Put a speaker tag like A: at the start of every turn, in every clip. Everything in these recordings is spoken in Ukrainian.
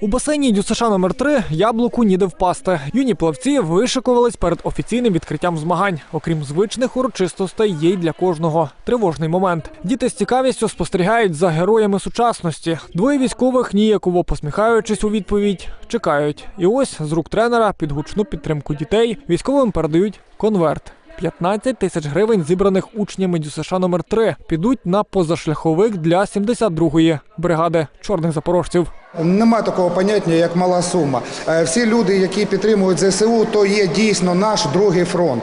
A: У басейні ДЮСШ номер 3 яблуку ніде впасти. Юні плавці вишикувались перед офіційним відкриттям змагань. Окрім звичних урочистостей, є й для кожного тривожний момент. Діти з цікавістю спостерігають за героями сучасності. Двоє військових, ніяково посміхаючись у відповідь, чекають. І ось з рук тренера під гучну підтримку дітей військовим передають конверт. 15 тисяч гривень, зібраних учнями ДЮСШ номер 3 підуть на позашляховик для 72-ї бригади чорних запорожців.
B: Нема такого поняття, як мала сума. Е, Всі люди, які підтримують ЗСУ, то є дійсно наш другий фронт.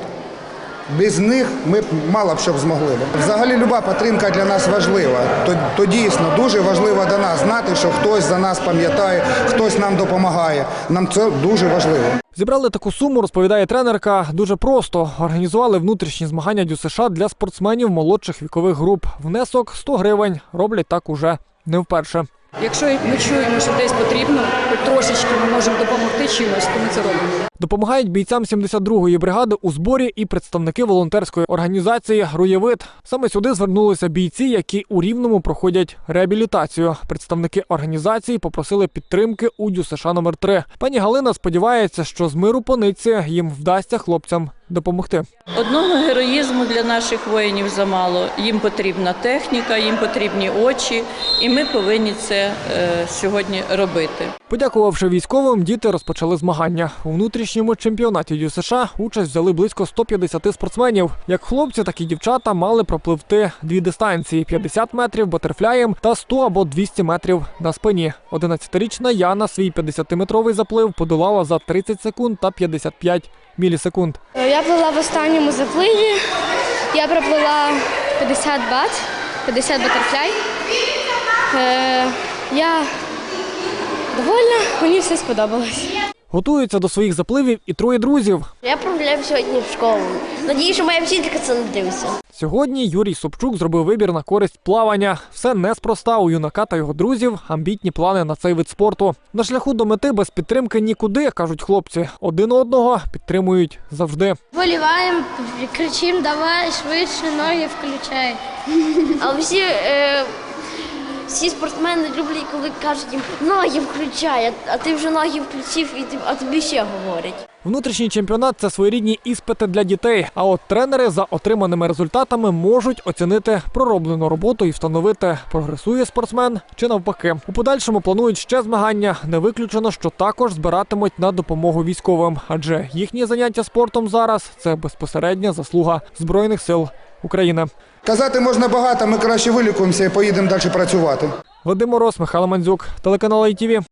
B: Без них ми б мало б що б змогли. Взагалі люба підтримка для нас важлива. То, то дійсно дуже важливо до нас знати, що хтось за нас пам'ятає, хтось нам допомагає. Нам це дуже важливо.
A: Зібрали таку суму, розповідає тренерка, дуже просто. Організували внутрішні змагання ДЮСШ для спортсменів молодших вікових груп. Внесок 100 гривень. Роблять так уже не вперше.
C: Якщо ми чуємо, що десь потрібно, трошечки ми можемо допомогти чимось, то ми це робимо.
A: Допомагають бійцям 72-ї бригади у зборі і представники волонтерської організації Руєвид. Саме сюди звернулися бійці, які у рівному проходять реабілітацію. Представники організації попросили підтримки у ДЮСШ номер 3 Пані Галина сподівається, що з миру по нитці їм вдасться хлопцям допомогти.
D: Одного героїзму для наших воїнів замало. Їм потрібна техніка, їм потрібні очі, і ми повинні це е, сьогодні робити.
A: Подякувавши військовим, діти розпочали змагання. У внутрішньому чемпіонаті ДЮСШ участь взяли близько 150 спортсменів. Як хлопці, так і дівчата мали пропливти дві дистанції: 50 метрів батерфляєм та 100 або 200 метрів на спині. 11-річна Яна свій 50-метровий заплив подолала за 30 секунд та 55 мілісекунд.
E: Я плила в останньому запливі. Я проплила 50 бат, 50 батерфляй. Е, я довольна, мені все сподобалось.
A: Готуються до своїх запливів і троє друзів.
F: Я проявляю сьогодні в школу. Надію, що моя вчителька це не дивиться.
A: Сьогодні Юрій Собчук зробив вибір на користь плавання. Все неспроста у юнака та його друзів. Амбітні плани на цей вид спорту. На шляху до мети без підтримки нікуди, кажуть хлопці. Один одного підтримують завжди.
E: Боліваємо, кричимо, давай швидше, ноги включай.
F: А всі, е, всі спортсмени люблять, коли кажуть їм ноги включай, а- ти вже ноги включив, і а тобі ще говорять.
A: Внутрішній чемпіонат це своєрідні іспити для дітей. А от тренери за отриманими результатами можуть оцінити пророблену роботу і встановити, прогресує спортсмен чи навпаки. У подальшому планують ще змагання. Не виключено, що також збиратимуть на допомогу військовим, адже їхні заняття спортом зараз це безпосередня заслуга збройних сил України.
B: Казати можна багато, ми краще вилікуємося і поїдемо далі працювати.
A: Вадим Мороз, Михайло Мандзюк, телеканал ITV.